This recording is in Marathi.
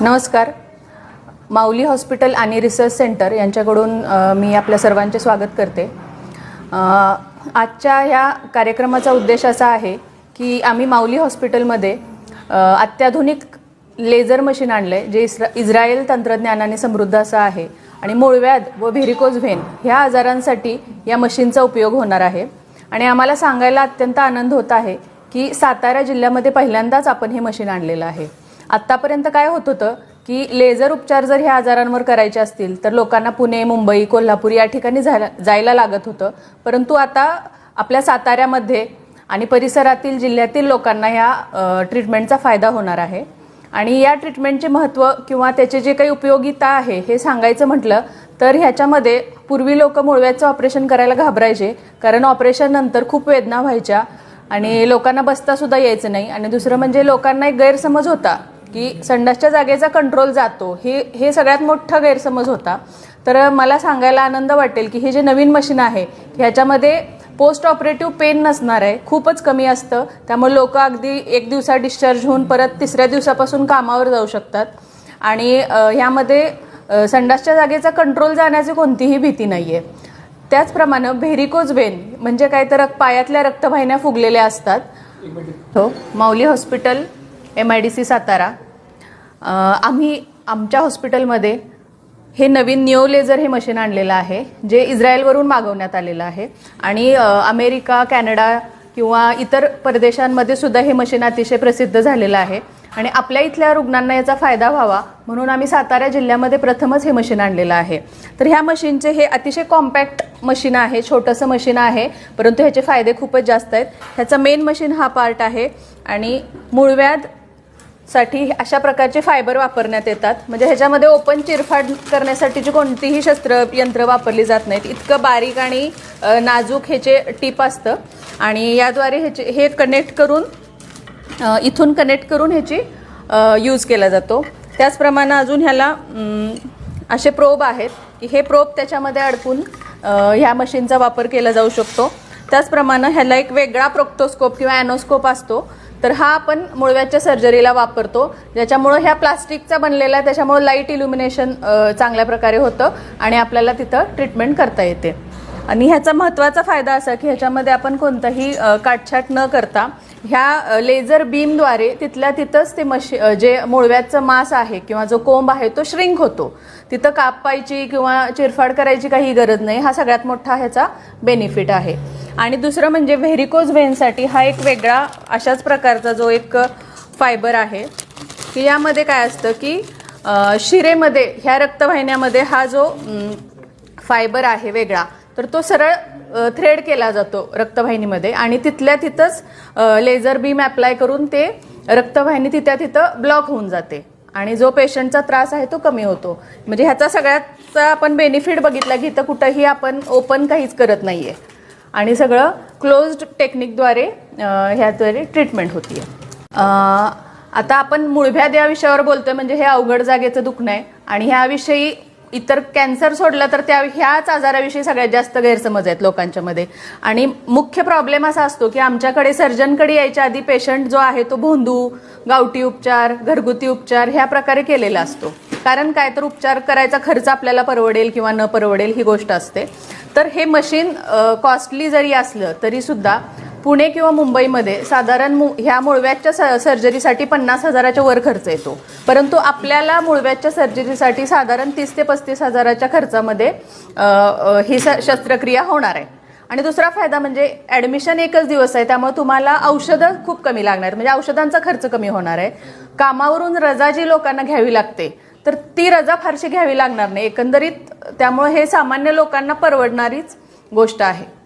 नमस्कार. माऊली हॉस्पिटल आणि रिसर्च सेंटर यांच्याकडून मी आपल्या सर्वांचे स्वागत करते. आजच्या ह्या कार्यक्रमाचा उद्देश असा आहे की आम्ही माऊली हॉस्पिटलमध्ये अत्याधुनिक लेझर मशीन आणलं आहे जे इस्रा इस्रायल तंत्रज्ञानाने समृद्ध असं आहे. आणि मूळव्याध व व्हेरिकोज व्हेन ह्या आजारांसाठी या मशीनचा उपयोग होणार आहे. आणि आम्हाला सांगायला अत्यंत आनंद होत आहे की सातारा जिल्ह्यामध्ये पहिल्यांदाच आपण हे मशीन आणलेलं आहे. आत्तापर्यंत काय होत होतं की लेझर उपचार जर ह्या आजारांवर करायचे असतील तर लोकांना पुणे मुंबई कोल्हापूर या ठिकाणी जायला जायला लागत होतं. परंतु आता आपल्या साताऱ्यामध्ये आणि परिसरातील जिल्ह्यातील लोकांना ह्या ट्रीटमेंटचा फायदा होणार आहे. आणि या ट्रीटमेंटचे महत्त्व किंवा त्याचे जे काही उपयोगिता आहे हे सांगायचं म्हटलं तर ह्याच्यामध्ये पूर्वी लोक मुळव्याचं ऑपरेशन करायला घाबरायचे कारण ऑपरेशन नंतर खूप वेदना व्हायच्या आणि लोकांना बसतासुद्धा यायचं नाही. आणि दुसरं म्हणजे लोकांना एक गैरसमज होता. की संडासच्या जागेचा कंट्रोल जातो. हे हे सगळ्यात मोठा गैरसमज होता. तर मला सांगायला आनंद वाटेल की हे जे नवीन मशीन आहे ह्याच्यामध्ये पोस्ट ऑपरेटिव्ह पेन नसणार आहे. खूपच कमी असतं. त्यामुळे लोक अगदी एक दिवसा डिस्चार्ज होऊन परत तिसऱ्या दिवसापासून कामावर जाऊ शकतात. आणि ह्यामध्ये संडासच्या जागेचा कंट्रोल जाण्याची कोणतीही भीती नाही आहे त्याचप्रमाणे व्हेरिकोज वेन म्हणजे काय तर पायातल्या रक्तवाहिन्या फुगलेल्या असतात. हो Mauli hospital M I D C Satara. आम्ही आमच्या हॉस्पिटलमध्ये हे नवीन निओ लेझर हे मशीन आणलेलं आहे जे इस्रायलवरून मागवण्यात आलेलं आहे. आणि अमेरिका कॅनडा किंवा इतर परदेशांमध्ये सुद्धा हे मशीन अतिशय प्रसिद्ध झालेलं आहे. आणि आपल्या इथल्या रुग्णांना याचा फायदा व्हावा म्हणून आम्ही सातारा जिल्ह्यामध्ये प्रथमच हे मशीन आणलेलं आहे. तर ह्या मशीनचे हे अतिशय कॉम्पॅक्ट मशीन आहे छोटंसं मशीन आहे परंतु ह्याचे फायदे खूपच जास्त आहेत. ह्याचा मेन मशीन हा पार्ट आहे आणि मूळव्याध साठी अशा प्रकारचे फायबर वापरण्यात येतात. म्हणजे ह्याच्यामध्ये ओपन चिरफाड करण्यासाठीची कोणतीही शस्त्र यंत्र वापरली जात नाहीत. इतकं बारीक आणि नाजूक ह्याचे टीप असतं. आणि याद्वारे ह्याचे हे कनेक्ट करून इथून कनेक्ट करून ह्याची यूज केला जातो. त्याचप्रमाणे अजून ह्याला असे प्रोब आहेत की हे प्रोब त्याच्यामध्ये अडकून ह्या मशीनचा वापर केला जाऊ शकतो. त्याचप्रमाणे ह्याला एक वेगळा प्रोक्टोस्कोप किंवा ॲनोस्कोप असतो. तर हा आपण मुळव्याच्या सर्जरीला वापरतो. ज्याच्यामुळं ह्या प्लास्टिकचा बनलेला आहे त्याच्यामुळं लाइट इल्युमिनेशन चांगल्या प्रकारे होतं आणि आपल्याला तिथं ट्रीटमेंट करता येते. आणि ह्याचा महत्त्वाचा फायदा असा की ह्याच्यामध्ये आपण कोणताही काटछाट न करता ह्या लेझर बीमद्वारे तिथल्या तिथंच ते मशी जे मुळव्याचं मांस आहे किंवा जो कोंब आहे तो श्रिंक होतो. तिथं कापायची किंवा चिरफाड करायची काही गरज नाही. हा सगळ्यात मोठा ह्याचा बेनिफिट आहे. आणि दुसरं म्हणजे व्हेरिकोज व्हेनसाठी हा एक वेगळा अशाच प्रकारचा जो एक फायबर आहे की यामध्ये काय असतं की शिरेमध्ये ह्या रक्तवाहिन्यामध्ये हा जो फायबर आहे वेगळा तर तो सरळ थ्रेड केला जातो रक्तवाहिनीमध्ये आणि तिथल्या तिथंच लेझर बीम अप्लाय करून ते रक्तवाहिनी तिथ्या तिथं ब्लॉक होऊन जाते आणि जो पेशंटचा त्रास आहे तो कमी होतो. म्हणजे ह्याचा सगळ्याचा आपण बेनिफिट बघितला की इथं कुठंही आपण ओपन काहीच करत नाही आहे आणि सगळं क्लोज्ड टेक्निकद्वारे ह्याद्वारे ट्रीटमेंट होती आता आपण मुळभ्याद या विषयावर बोलतोय म्हणजे हे अवघड जागेचं दुखणं आहे. आणि ह्याविषयी इतर कॅन्सर सोडलं तर त्या ह्याच आजाराविषयी सगळ्यात जास्त गैरसमज आहेत लोकांच्या मध्ये. आणि मुख्य प्रॉब्लेम असा असतो की आमच्याकडे सर्जनकडे यायच्या आधी पेशंट जो आहे तो भोंदू गावठी उपचार घरगुती उपचार ह्या प्रकारे केलेला असतो. कारण काय तर उपचार करायचा खर्च आपल्याला परवडेल किंवा न परवडेल ही गोष्ट असते. तर हे मशीन कॉस्टली जरी असलं तरीसुद्धा पुणे किंवा मुंबईमध्ये साधारण मु ह्या मुळव्याच्या स सर्जरीसाठी पन्नास हजाराच्या वर खर्च येतो. परंतु आपल्याला मुळव्याच्या सर्जरीसाठी साधारण तीस ते पस्तीस हजाराच्या खर्चामध्ये ही स शस्त्रक्रिया होणार आहे. आणि दुसरा फायदा म्हणजे ॲडमिशन एकच दिवस आहे त्यामुळे तुम्हाला औषधं खूप कमी लागणार म्हणजे औषधांचा खर्च कमी होणार आहे. कामावरून रजा जी लोकांना घ्यावी लागते तर ती रजा फारशी घ्यावी लागणार नाही. एकंदरीत त्यामुळे हे सामान्य लोकांना परवडणारीच गोष्ट आहे.